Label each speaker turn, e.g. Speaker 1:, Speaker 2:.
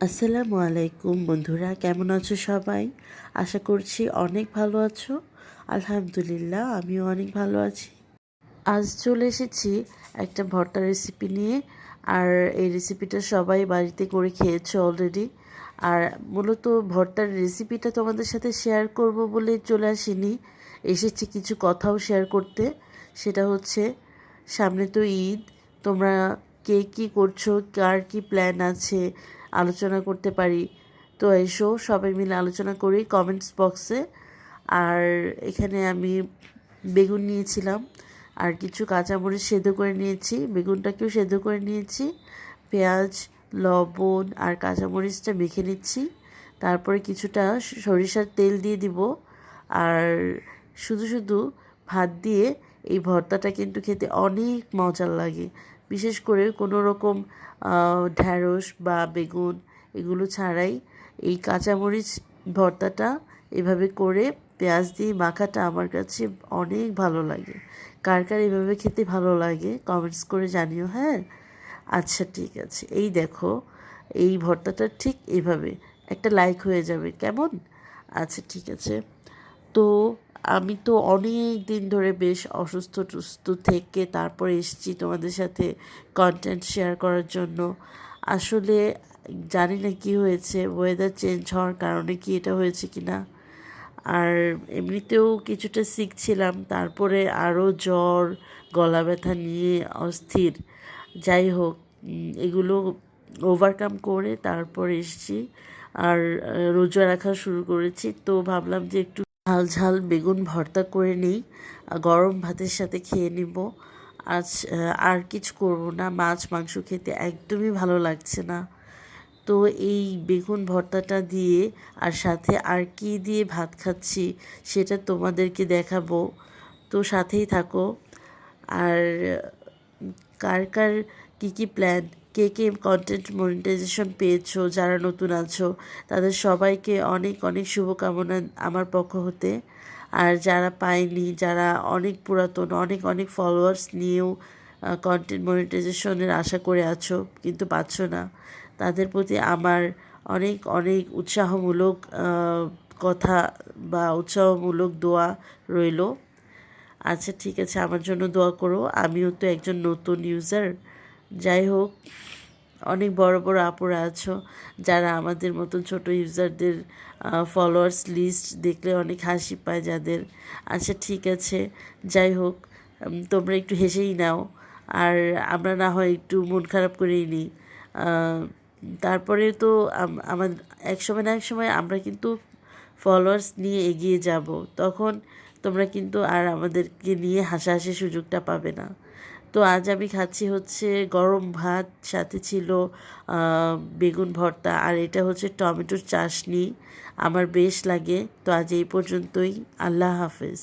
Speaker 1: আসসালামু আলাইকুম বন্ধুরা, কেমন আছো সবাই? আশা করছি অনেক ভালো আছো। আলহামদুলিল্লাহ, আমিও অনেক ভালো আছি। আজ চলে এসেছি একটা ভর্তা রেসিপি নিয়ে, আর এই রেসিপিটা সবাই বাড়িতে করে খেয়েছো অলরেডি আর মূলত ভর্তার রেসিপিটা তোমাদের সাথে শেয়ার করব বলে চলে আসিনি। এসেছি কিছু কথাও শেয়ার করতে। সেটা হচ্ছে, সামনে তো ঈদ, তোমরা কে কী করছ, কার কী প্ল্যান আছে আলোচনা করতে পারি। তো এসো, সবাই মিলে আলোচনা করি কমেন্টস বক্সে আর এখানে আমি বেগুন নিয়েছিলাম। আর কিছু কাঁচামরিচ সেদ্ধ করে নিয়েছি। বেগুনটাকেও সেদ্ধ করে নিয়েছি। পেঁয়াজ, লবণ আর কাঁচামরিচটা মেখে নিচ্ছি। তারপরে কিছুটা সরিষার তেল দিয়ে দিব। আর শুধু শুধু ভাত দিয়ে এই ভর্তাটা কিন্তু খেতে অনেক মজার লাগে। বিশেষ করে কোনো রকম ঢ্যাঁড়স বা বেগুন এগুলো ছাড়াই এই কাঁচামরিচ ভর্তাটা এভাবে করে পেঁয়াজ দিয়ে মাখাটা আমার কাছে অনেক ভালো লাগে। কার কার এভাবে খেতে ভালো লাগে কমেন্টস করে জানিও হ্যাঁ? আচ্ছা ঠিক আছে। এই দেখো, এই ভর্তাটা ঠিক এইভাবে একটা লাইক হয়ে যাবে, কেমন? আচ্ছা ঠিক আছে। তো আমি তো অনেক দিন ধরে বেশ অসুস্থ টুস্থ থেকে তারপরে এসেছি তোমাদের সাথে কন্টেন্ট শেয়ার করার জন্য। আসলে জানি না কি হয়েছে ওয়েদার চেঞ্জ হওয়ার কারণে কি এটা হয়েছে কি না আর এমনিতেও কিছুটা শিখছিলাম তারপরে আরও জ্বর, গলা ব্যথা নিয়ে অস্থির। যাই হোক এগুলো ওভারকাম করে তারপর এসেছি। আর রোজা রাখা শুরু করেছি, তো ভাবলাম যে একটু ঝাল ঝাল বেগুন ভর্তা করে নিই। গরম ভাতের সাথে খেয়ে নিব। আজ আর কিছু করব না। মাছ, মাংস খেতে একদমই ভালো লাগছে না। তো এই বেগুন ভর্তাটা দিয়ে আর সাথে আর কি দিয়ে ভাত খাচ্ছি সেটা তোমাদেরকে দেখাবো। তো সাথেই থাকো। আর কার কার কী কী প্ল্যান কে কে কন্টেন্ট মনিটাইজেশন পেয়েছ, যারা নতুন আছো, তাদের সবাইকে অনেক অনেক শুভকামনা আমার পক্ষ হতে। আর যারা পায়নি, যারা অনেক পুরাতন, অনেক অনেক ফলোয়ার্স নিয়েও কন্টেন্ট মনিটাইজেশনের আশা করে আছো, কিন্তু পাচ্ছ না। তাদের প্রতি আমার অনেক অনেক উৎসাহমূলক কথা বা উৎসাহমূলক দোয়া রইল। আচ্ছা ঠিক আছে, আমার জন্য দোয়া করো। আমিও তো একজন নতুন ইউজার যাই হোক, অনেক বড় বড় আপুরা আছো যারা আমাদের মতন ছোট ইউজারদের ফলোয়ার্স লিস্ট দেখলে অনেক হাসি পায় যাদের। আচ্ছা ঠিক আছে, যাই হোক তোমরা একটু হেসেই নাও। আর আমরা না হয় একটু মন খারাপ করেই নিই। তারপরে তো আমার এক সময় না এক সময় আমরা কিন্তু ফলোয়ার্স নিয়ে এগিয়ে যাব। তখন তোমরা কিন্তু আর আমাদেরকে নিয়ে হাসাহাসি সুযোগটা পাবে না। তো আজ আমি খাচ্ছি হচ্ছে গরম ভাত, সাথে ছিল বেগুন ভর্তা, আর এটা হচ্ছে টমেটোর চাশনি। আমার বেশ লাগে। তো আজ এই পর্যন্তই। আল্লাহ হাফেজ।